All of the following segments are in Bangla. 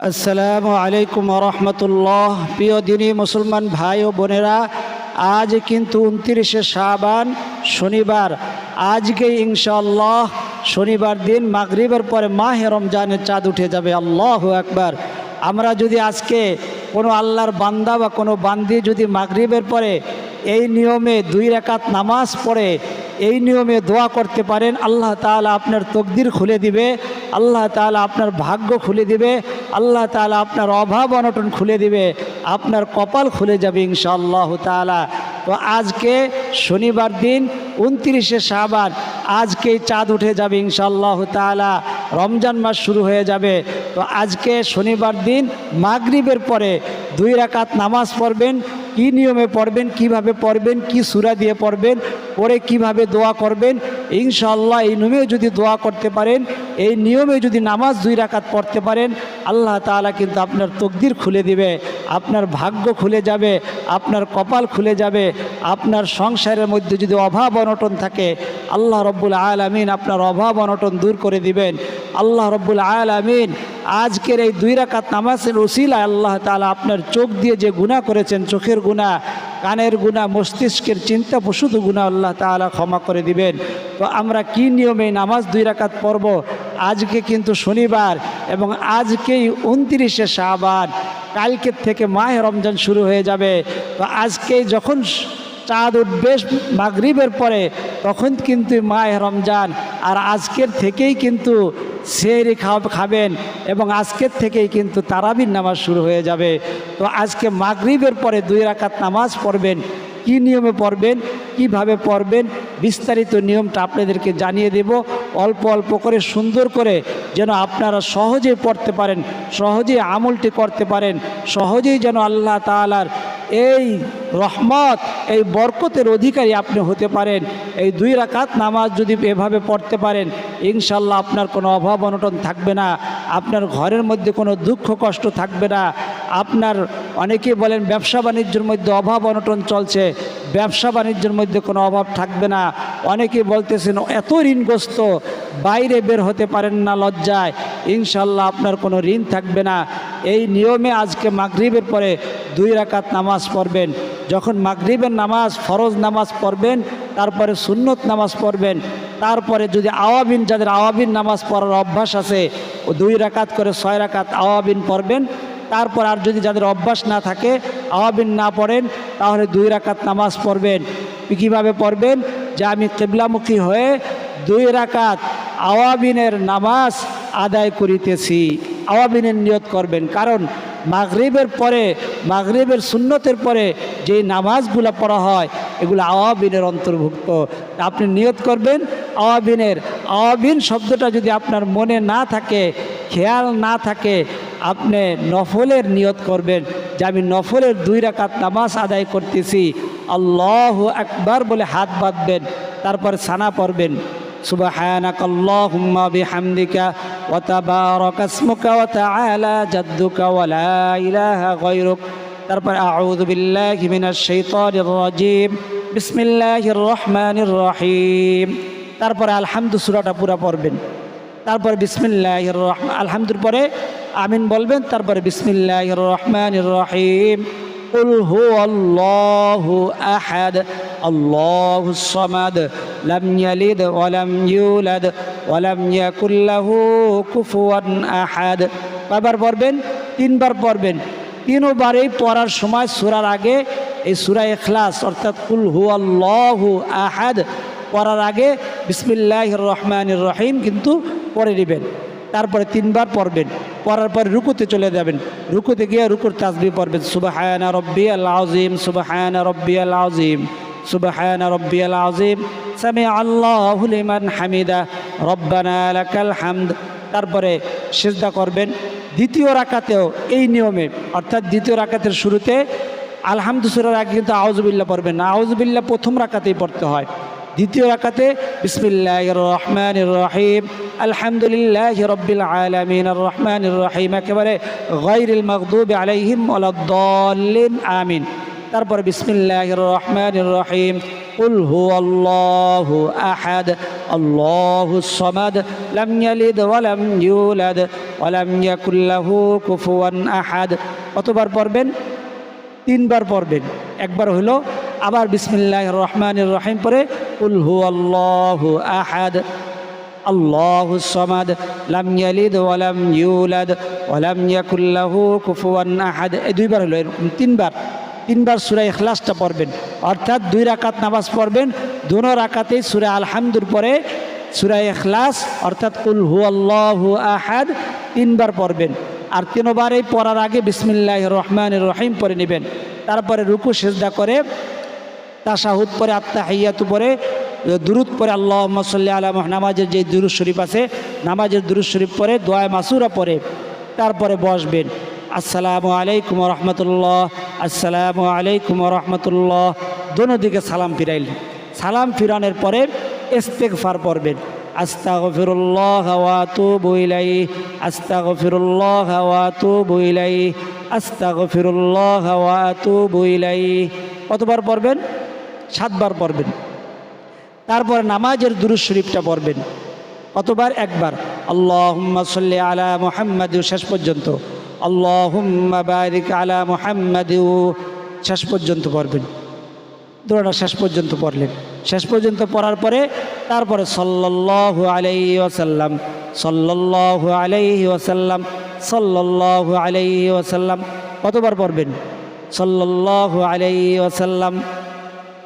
আসসালামু আলাইকুম রহমতুল্লাহ। প্রিয় দিনী মুসলমান ভাই ও বোনেরা, আজ কিন্তু উনত্রিশে শাবান শনিবার। আজকে ইনশাআল্লাহ শনিবার দিন, মাগরিবের পরে মাহে রমজানের চাঁদ উঠে যাবে। আল্লাহ একবার আমরা যদি আজকে কোনো আল্লাহর বান্দা বা কোনো বান্দি যদি মাগরিবের পরে এই নিয়মে দুই রাকাত নামাজ পড়ে এই নিয়মে দোয়া করতে পারেন, আল্লাহ তাআলা আপনার তকদির খুলে দিবে, আল্লাহ তাআলা আপনার ভাগ্য খুলে দিবে, আল্লাহ তাআলা আপনার অভাব অনটন খুলে দিবে, আপনার কপাল খুলে যাবে ইনশাআল্লাহ তাআলা। তো আজকে শনিবার দিন, উনত্রিশে শাবান আজকেই চাঁদ উঠে যাবে ইনশাআল্লাহ তাআলা, রমজান মাস শুরু হয়ে যাবে। তো আজকে শনিবার দিন, মাগরিবের পরে দুই রাকাত নামাজ পড়বেন, কি নিয়মে পড়বেন, কীভাবে পড়বেন, কি সুরা দিয়ে পড়বেন পড়ে কীভাবে দোয়া করবেন? ইনশাআল্লাহ এই নিয়মে যদি দোয়া করতে পারেন, এই নিয়মে যদি নামাজ দুই রাকাত পড়তে পারেন, আল্লাহ তালা কিন্তু আপনার তকদির খুলে দিবে। আপনার ভাগ্য খুলে যাবে, আপনার কপাল খুলে যাবে, আপনার সংসারের মধ্যে যদি অভাব অনটন থাকে, আল্লাহ রব্বুল আলামিন আপনার অভাব অনটন দূর করে দিবেন। আল্লাহ রব্বুল আলামিন আজকের এই দুই রাকাত নামাজের উসিলা আল্লাহ তালা আপনার চোখ দিয়ে যে গুনাহ করেছেন, চোখের গুনাহ, কানের গুণা মস্তিষ্কের চিন্তা প্রসূত গুণা আল্লাহ তাআলা ক্ষমা করে দিবেন। তো আমরা কি নিয়মে নামাজ দুই রাকাত পড়ব? আজকে কিন্তু শনিবার এবং আজকেই উনত্রিশে শাবান। কালকের থেকে মাহে রমজান শুরু হয়ে যাবে। তো আজকেই যখন চাঁদ উঠবে মাগরিবের পরে, তখন কিন্তু মাহে রমজান। আর আজকের থেকেই কিন্তু সেহরি খাওয়া খাবেন এবং আজকের থেকেই কিন্তু তারাবির নামাজ শুরু হয়ে যাবে। তো আজকে মাগরিবের পরে দুই রাকাত নামাজ পড়বেন। কি নিয়মে পড়বেন? কীভাবে পড়বেন? বিস্তারিত নিয়মটা আপনাদেরকে জানিয়ে দেব। অল্প অল্প করে সুন্দর করে যেন আপনারা সহজেই পড়তে পারেন সহজে আমলটি করতে পারেন, সহজেই যেন আল্লাহ তাআলার এই রহমত, এই বরকতের অধিকারী আপনি হতে পারেন। এই দুই রাকাত নামাজ যদি এভাবে পড়তে পারেন ইনশাল্লাহ আপনার কোনো অভাব অনটন থাকবে না, আপনার ঘরের মধ্যে কোনো দুঃখ কষ্ট থাকবে না, আপনার অনেকেই বলেন ব্যবসা বাণিজ্যের মধ্যে অভাব অনটন চলছে ব্যবসা বাণিজ্যের মধ্যে কোনো অভাব থাকবে না। অনেকে বলতেছেন, এত ঋণগ্রস্ত, বাইরে বের হতে পারেন না লজ্জায়। ইনশাল্লাহ আপনার কোনো ঋণ থাকবে না। এই নিয়মে আজকে মাগরিবের পরে দুই রাকাত নামাজ পড়বেন। যখন মাগরিবের নামাজ, ফরজ নামাজ পড়বেন, তারপরে সুন্নত নামাজ পড়বেন। তারপরে যদি আওয়াবিন যাদের আওয়াবিন নামাজ পড়ার অভ্যাস আছে ও দুই রাকাত করে ছয় রাকাত আওয়াবিন পড়বেন। তারপর আর যদি যাদের অভ্যাস না থাকে, আওয়াবিন না পড়েন, তাহলে দুই রাকাত নামাজ পড়বেন। কীভাবে পড়বেন? যে আমি কেবলামুখী হয়ে দুই রাকাত আওয়াবিনের নামাজ আদায় করিতেছি। আওয়াবিনের নিয়ত করবেন। কারণ মাগরিবের পরে, মাগরিবের সুন্নতের পরে যে নামাজগুলো পড়া হয়, এগুলো আওয়াবিনের অন্তর্ভুক্ত। আপনি নিয়ত করবেন, আওয়াবিনের, আওয়াবিন শব্দটা যদি আপনার মনে না থাকে, খেয়াল না থাকে আপনি নফলের নিয়ত করবেন যে আমি নফলের দুই রাকাত নামাজ আদায় করতেছি আল্লাহ একবার বলে হাত বাঁধবেন তারপর সানা পড়বেন سبحانك اللهم بحمدك وتبارك اسمك وتعالى جدك ولا إله غيرك তারপর আউযু বিল্লাহি মিনাশ শাইতানির রাজিম বিসমিল্লাহির রহমানির রহিম তারপরে আলহামদু সূরাটা পুরো পড়বেন তারপর বিসমিল্লাহির রহমান আলহামদুর পরে আমিন বলবেন তারপরে বিসমিল্লাহির রহমানির রহিম قل هو الله أحد الله الصمد لم يلد ولم يولد ولم يكن له كفوا أحد কয়বার পড়বেন তিনবার পড়বেন তিনবারেই পড়ার সময় সুরার আগে এই সুরা এখলাস অর্থাৎ কুল হু আল্লাহ আহাদ পড়ার আগে বিসমিল্লাহ রহমানির রহিম কিন্তু পড়ে নেবেন তারপরে তিনবার পড়বেন পড়ার পর রুকুতে চলে যাবেন। রুকুতে গিয়ে রুকুর তাসবি পড়বেন। সুবাহায়না রব্বি আল আজিম সুবাহায়না রব্বি আল আজিম সুবাহায়না রব্বি আল আজিম সামি আল্লাহ হামিদা, রব্বানা লাকাল হামদ। তারপরে সেজদা করবেন। দ্বিতীয় রাকাতেও এই নিয়মে, অর্থাৎ দ্বিতীয় রাকাতের শুরুতে আলহামদুসুরার আগে কিন্তু আউজবিল্লা পড়বেন না। আউজবিল্লা প্রথম রাকাতেই পড়তে হয়। দ্বিতীয় রাকাতে বিসমিল্লাহ রহমান রহিম আলহামদুলিল্লাহ রব্বিল আলমিন রহমান রহিম একেবারে গৈরিল মকদুব আলাইহিম আলাদ্দলিন আমিন তারপরে বিসমিল্লাহ রহমান রহিম قل هو الله أحد الله الصمد لم يلد ولم يولد ولم يكن له كفوا أحد কতবার পড়বেন তিনবার পড়বেন একবার হলো আবার বিসমিল্লাহ রহমানির রহিম পরে উল হু আল্লাহ আহাদ আল্লাহু সমাদ লাম ইয়ালিদ ওয়ালাম ইউলাদ ওয়ালাম ইয়াকুল্লাহু কুফুয়ান আহাদ এই দুইবার হলো তিনবার। তিনবার সূরা ইখলাসটা পড়বেন। অর্থাৎ দুই রাকাত নামাজ পড়বেন, দোনো রাকাতেই সূরা আলহামদুর পরে সূরা ইখলাস, অর্থাৎ কুল হু আল্লাহু আহাদ, তিনবার পড়বেন। আর তিনবারই পড়ার আগে বিসমিল্লাহ রহমান রহিম পরে নেবেন। তারপরে রুকু, সেজদা করে তাশাহুদ পরে আত্মা হাইয়াতু পরে দুরুদ পরে আল্লাহ মসল্লা আলা নামাজের যে দুরুদ শরীফ আছে, নামাজের দুরুদ শরীফ পরে দোয়ায় মাসুরা পরে, তারপরে বসবেন। আসসালামু আলাইকুম রহমতুল্লাহ, আসসালামু আলাইকুম রহমতুল্লাহ। দোনো দিকে সালাম ফিরাইলেন সালাম ফিরানোর পরে ইস্তেগফার পড়বেন। আস্তাগফিরুল্লাহ ওয়া আতুবু ইলাইহি, আস্তাগফিরুল্লাহ ওয়া আতুবু ইলাইহি, আস্তাগফিরুল্লাহ আতুবু ইলাইহি। কতবার পড়বেন? সাতবার পড়বেন। তারপর নামাজের দুরুদ শরীফটা পড়বেন। কতবার? একবার। আল্লাহুম্মা সাল্লি আলা মুহাম্মাদ শেষ পর্যন্ত। আল্লাহুম্মা বারিক আলা মুহাম্মাদ শেষ পর্যন্ত পড়বেন। দোড়াটা শেষ পর্যন্ত পড়লেন। শেষ পর্যন্ত পড়ার পরে তারপরে সাল্লাল্লাহু আলাইহি ওয়াসাল্লাম, সাল্লাল্লাহু আলাইহি ওয়াসাল্লাম, সাল্লাল্লাহু আলাইহি ওয়াসাল্লাম কতবার পড়বেন? সাল্লাল্লাহু আলাইহি ওয়াসাল্লাম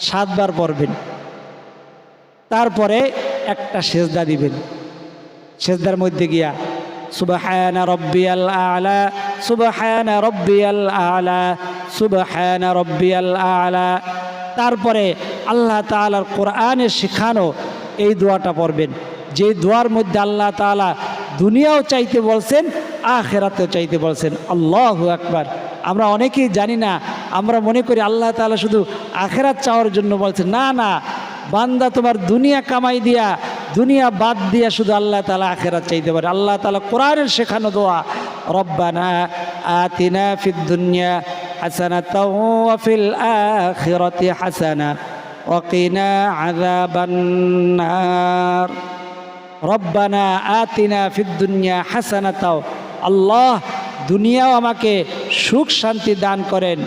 সাতবার পড়বেন। তারপরে একটা সেজদা দিবেন। সেজদার মধ্যে গিয়া, সুবহানা রব্বিয়াল আলা, সুবহানা রব্বিয়াল আলা, সুবহানা রব্বিয়াল আলা। তারপরে আল্লাহ তাআলার কোরআনে শিখানো এই দোয়াটা পড়বেন। যে দোয়ার মধ্যে আল্লাহ তাআলা দুনিয়াও চাইতে বলছেন, আখেরাতেও চাইতে বলছেন। আল্লাহ আকবার। আমরা অনেকেই জানি না, আমরা মনে করি আল্লাহ তাআলা শুধু আখেরাত চাওয়ার জন্য বলছেন, না না, বান্দা তোমার দুনিয়া কামাই দিয়া, দুনিয়া বাদ দিয়া শুধু আল্লাহ তালা আখেরাত চাইতে পারে। আল্লাহ তালা কোরআনের শেখানো দোয়া, রব্বানা আতিনা ফিদ দুনিয়া হাসানা ফিল আখিরাতি হাসানা ওয়াকিনা আযাবান্নার রব্বানা আতিনা ফিদ দুনিয়া হাসানাতাও। আল্লাহ দুনিয়াও আমাকে সুখ শান্তি দান করেন।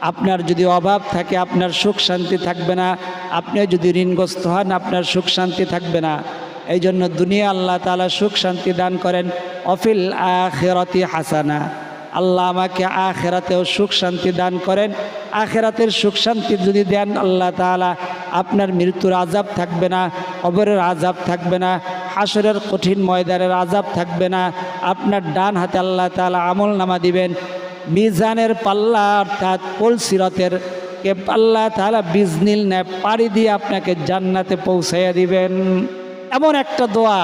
আপনার যদি অভাব থাকে, আপনার সুখ শান্তি থাকবে না। আপনি যদি ঋণগ্রস্ত হন, আপনার সুখ শান্তি থাকবে না। এই জন্য দুনিয়া আল্লাহ তালা সুখ শান্তি দান করেন। অফিল আখেরতি হাসানা। আল্লাহ আমাকে আখেরাতেও সুখ শান্তি দান করেন। আখেরাতের সুখ শান্তি যদি দেন, আল্লাহ তালা আপনার মৃত্যুর আজাব থাকবে না অবরের আজাব থাকবে না হাসরের কঠিন ময়দানের আজাব থাকবে না। আপনার ডান হাতে আল্লাহ তালা আমল নামা দিবেন। মিজানের পাল্লা অর্থাৎ পলসিরতের কে পাল্লা তালা বিজনিল নেয় পাড়ি দিয়ে আপনাকে জান্নাতে পৌঁছাইয়া দিবেন। এমন একটা দোয়া,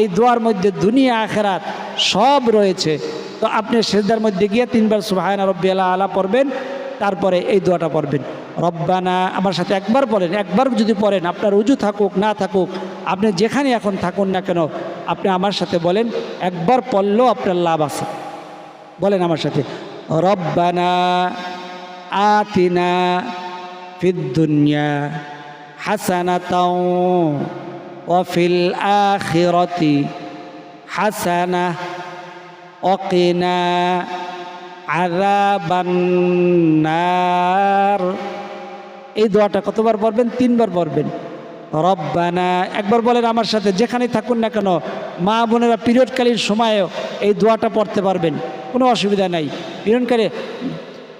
এই দোয়ার মধ্যে দুনিয়া, আখেরাত সব রয়েছে। তো আপনি সেজদার মধ্যে গিয়ে তিনবার সুবাহানা রব্বি আলা আলা পড়বেন, তারপরে এই দোয়াটা পড়বেন। রব্বানা, আমার সাথে একবার পড়েন, একবার যদি পড়েন, আপনার উজু থাকুক, না থাকুক, আপনি যেখানে এখন থাকুন না কেন আপনি আমার সাথে বলেন, একবার পড়লেও আপনার লাভ আছে। বলেন আমার সাথে, রব্বানা আতিনা ফিদ্দুনিয়া হাসানাতাও ওয়াফিল আখিরাতি হাসানা অকিনা আযাবান্নার এই দোয়াটা কতবার পড়বেন? তিনবার পড়বেন। রব্বানা, একবার বলেন আমার সাথে, যেখানেই থাকুন না কেন, মা বোনেরা পিরিয়ডকালীন সময়েও এই দোয়াটা পড়তে পারবেন। কোনো অসুবিধা নাই। পিরিয়ডকালে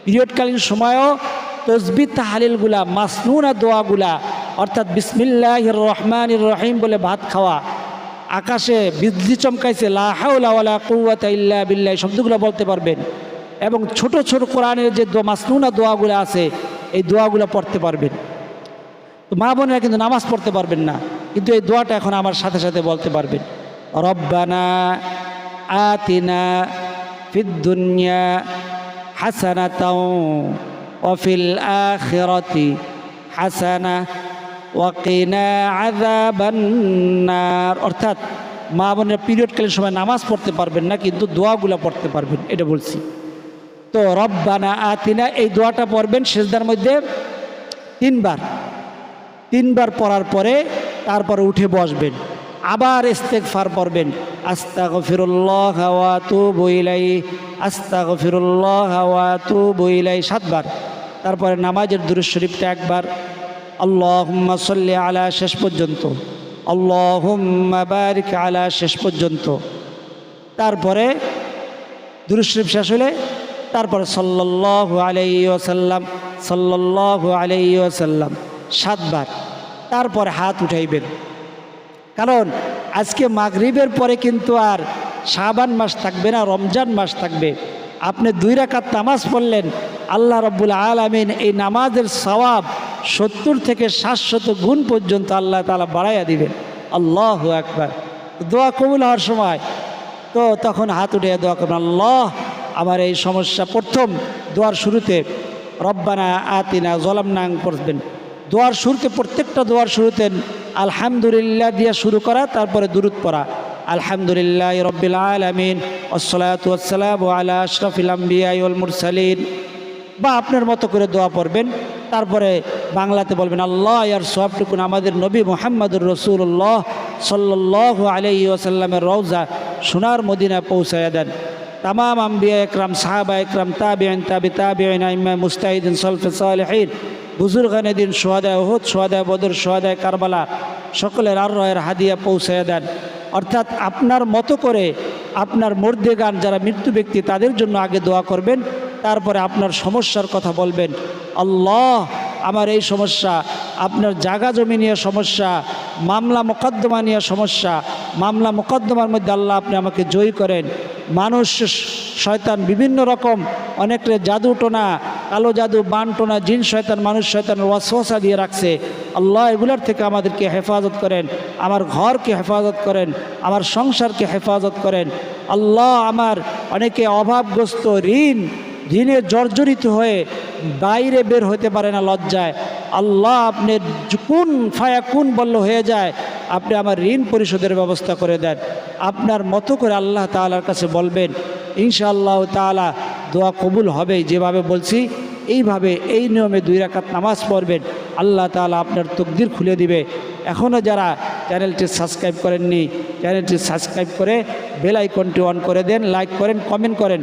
পিরিয়ডকালীন সময়েও তসবি তাহালিলগুলা, মাসনুনা দোয়াগুলা, অর্থাৎ বিসমিল্লাহ রহমান রহিম বলে ভাত খাওয়া, আকাশে বিদ্যুৎ চমকাইছে লাহাউলা বিল্লাহ শব্দগুলো বলতে পারবেন। এবং ছোট ছোট কোরআনের যে মাসনুনা দোয়াগুলো আছে, এই দোয়াগুলো পড়তে পারবেন। তো মা বোনেরা কিন্তু নামাজ পড়তে পারবেন না, কিন্তু এই দোয়াটা এখন আমার সাথে সাথে বলতে পারবেন। রব্বানা আতিনা ফিদ্দুনিয়া হাসানাতাও ওয়াফিল আখিরাতি হাসানা ওয়াকিনা আযাবান্নার অর্থাৎ মা বোনের পিরিয়ডকালীন সময় নামাজ পড়তে পারবেন না, কিন্তু দোয়াগুলো পড়তে পারবেন, এটা বলছি। তো রব্বানা আতিনা, এই দোয়াটা পড়বেন সেজদার মধ্যে তিনবার। তিনবার পড়ার পরে তারপরে উঠে বসবেন। আবার ইস্তেকফার পড়বেন। আস্তা গফিরুল্লাহ হাওয়া তু বইলাই আস্তা গফিরুল্লাহ হাওয়া তু বইলাই সাতবার। তারপরে নামাজের দুরুজ শরীফটা একবার। আল্লাহুম্মা সাল্লি আলা শেষ পর্যন্ত। আল্লাহুম্মা বারিক আলা শেষ পর্যন্ত। তারপরে দুরুজ শরীফ শেষ হলে তারপরে সাল্লাল্লাহু আলাইহি ওয়াসাল্লাম, সাল্লাল্লাহু আলাইহি ওয়াসাল্লাম। সাতবার, তারপরে হাত উঠাইবেন। কারণ আজকে মাগরিবের পরে কিন্তু আর শাবান মাস থাকবে না, রমজান মাস থাকবে। আপনি দুই রাকাত নামাজ পড়লেন, আল্লাহ রব্বুল আলমিন এই নামাজের সওয়াব সত্তর থেকে সাতশত গুণ পর্যন্ত আল্লাহ তালা বাড়াইয়া দিবেন। আল্লাহ একবার দোয়া কবুল হওয়ার সময় তো তখন হাত উঠে দোয়া করবেন, আল্লাহ আমার এই সমস্যা প্রথম দোয়ার শুরুতে, রব্বানা আতিনা জলামনাং পড়বেন দোয়ার শুরুতে, প্রত্যেকটা দোয়ার শুরুতে আলহামদুলিল্লাহ দিয়ে শুরু করা, তারপরে দূরত পড়া। আলহামদুলিল্লাহ রব্বিল আলমিন ওসলাতাম আলা আশরফিল আম্বিয়াল মুরসালিন। বা আপনার মতো করে দোয়া পড়বেন, তারপরে বাংলাতে বলবেন, আল্লাহ, ইয়ার সবটুকুন আমাদের নবী মোহাম্মদুর রসুল্লাহ সাল্লাহ আলাই ওসাল্লামের রওজা সোনার মদিনা পৌঁছায় দেন। তামাম আম্বিয়া একরাম, সাহাবা একরাম তাবিআন তাবি তাবিআন মুস্তাহিদিন সলফে সালেহিন বুজুর্গানে দিন সোহাদায় ওহুদ সোহাদায় বদর সোহাদায় কারবালা, সকলের আর রয়ের হাদিয়া পৌঁছায় দেন। অর্থাৎ আপনার মতো করে আপনার মর্দে গান যারা মৃত্যু ব্যক্তি, তাদের জন্য আগে দোয়া করবেন, তারপরে আপনার সমস্যার কথা বলবেন। আল্লাহ, আমার এই সমস্যা, আপনার জাগা জমি নিয়ে সমস্যা, মামলা মোকদ্দমা নিয়ে সমস্যা, মামলা মোকদ্দমার মধ্যে আল্লাহ আপনি আমাকে জয়ী করেন। মানুষ, শয়তান বিভিন্ন রকম অনেকটা জাদু টোনা কালো জাদু বান টোনা জিন শয়তান, মানুষ শয়তানের ওয়াসওয়াসা দিয়ে রাখছে। আল্লাহ এগুলার থেকে আমাদেরকে হেফাজত করেন, আমার ঘরকে হেফাজত করেন, আমার সংসারকে হেফাজত করেন। আল্লাহ আমার অনেকে অভাবগ্রস্ত ঋণ, ঋণে জর্জরিত হয়ে বাইরে বের হতে পারে না লজ্জায়। আল্লাহ আপনি কোন ফায়া কোন বলল হয়ে যায়, আপনি আমার ঋণ পরিশোধের ব্যবস্থা করে দেন। আপনার মতো করে আল্লাহ তালার কাছে বলবেন, ইনশাআল্লাহ তালা দোয়া কবুল হবে যেভাবে বলছি এইভাবে এই নিয়মে দুই রাকাত নামাজ পড়বেন, আল্লাহ তালা আপনার তকদির খুলে দিবে। এখনও যারা চ্যানেলটি সাবস্ক্রাইব করেননি, চ্যানেলটি সাবস্ক্রাইব করে বেল আইকনটি অন করে দেন, লাইক করেন, কমেন্ট করেন।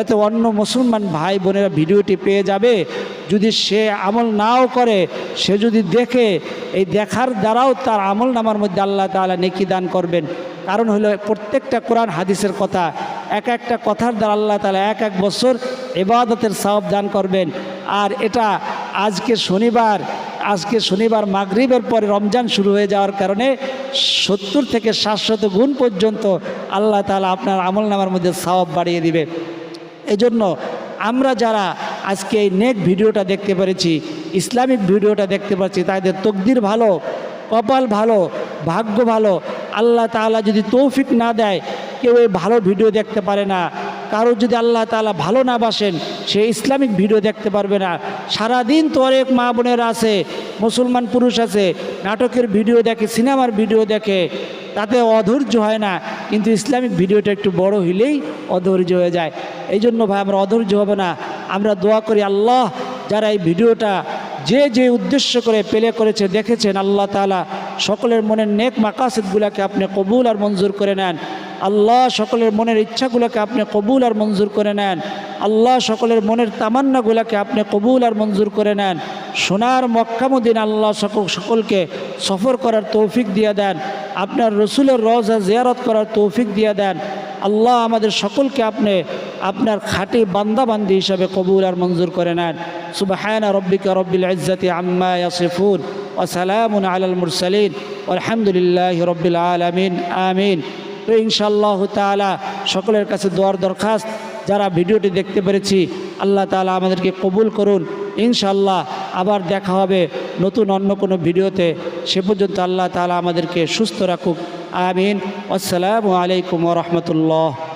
এতে অন্য মুসলমান ভাই বোনেরা ভিডিওটি পেয়ে যাবে। যদি সে আমল নাও করে, সে যদি দেখে, এই দেখার দ্বারাও তার আমল নামার মধ্যে আল্লাহ তালা নেকি দান করবেন। কারণ হলো প্রত্যেকটা কোরআন, হাদিসের কথা, এক একটা কথার দ্বারা আল্লাহ তালা এক এক বছর এবাদতের সওয়াব দান করবেন। আর এটা আজকে শনিবার আজকে শনিবার মাগরিবের পরে রমজান শুরু হয়ে যাওয়ার কারণে সত্তর থেকে সাতশত গুণ পর্যন্ত আল্লাহ তালা আপনার আমল নামার মধ্যে সওয়াব বাড়িয়ে দিবে। এজন্য আমরা যারা আজকে এই নেক ভিডিওটা দেখতে পেরেছি, ইসলামিক ভিডিওটা দেখতে পাচ্ছি তাদের তকদির ভালো, কপাল ভালো, ভাগ্য ভালো, আল্লাহ তালা যদি তৌফিক না দেয়, কেউ এই ভালো ভিডিও দেখতে পারে না। কারও যদি আল্লাহ তালা ভালো না বাসেন, সে ইসলামিক ভিডিও দেখতে পারবে না। সারাদিন তো অনেক মা বোনেরা আছে, মুসলমান পুরুষ আছে, নাটকের ভিডিও দেখে, সিনেমার ভিডিও দেখে, তাতে অধৈর্য হয় না। কিন্তু ইসলামিক ভিডিওটা একটু বড় হইলেই অধৈর্য হয়ে যায়। এই জন্য ভাই, আমরা অধৈর্য হবে না। আমরা দোয়া করি আল্লাহ, যারা এই ভিডিওটা যে যে উদ্দেশ্য করে পেলে করেছে, দেখেছেন, আল্লাহ তালা সকলের মনের নেক মাকাসিদগুলোকে আপনি কবুল আর মঞ্জুর করে নেন। আল্লাহ সকলের মনের ইচ্ছাগুলোকে আপনি কবুল আর মঞ্জুর করে নেন। আল্লাহ সকলের মনের তামান্নাগুলোকে আপনি কবুল আর মঞ্জুর করে নেন। সোনার মক্কামুদ্দিন আল্লাহ সকল সকলকে সফর করার তৌফিক দিয়ে দেন। আপনার রসুলের রজা জিয়ারত করার তৌফিক দিয়ে দেন। আল্লাহ আমাদের সকলকে আপনি আপনার খাঁটি বান্দাবান্দি হিসাবে কবুল আর মঞ্জুর করে নেন। সুবাহানা রব্বিকা রব্বিল ইজ্জাতি আম্মা ইয়াসিফুন। ও সালামুন আলাল মুরসালিন। আলহামদুলিল্লাহ রব্বিল আলামিন। আমিন। তো ইনশাআল্লাহ তালা সকলের কাছে দোয়ার দরখাস্ত, যারা ভিডিওটি দেখতে পেরেছি, আল্লাহ তালা আমাদেরকে কবুল করুন। ইনশাল্লাহ আবার দেখা হবে নতুন অন্য কোনো ভিডিওতে। সে পর্যন্ত আল্লাহ তালা আমাদেরকে সুস্থ রাখুক। আমিন। আসসালামু আলাইকুম রহমতুল্লাহ।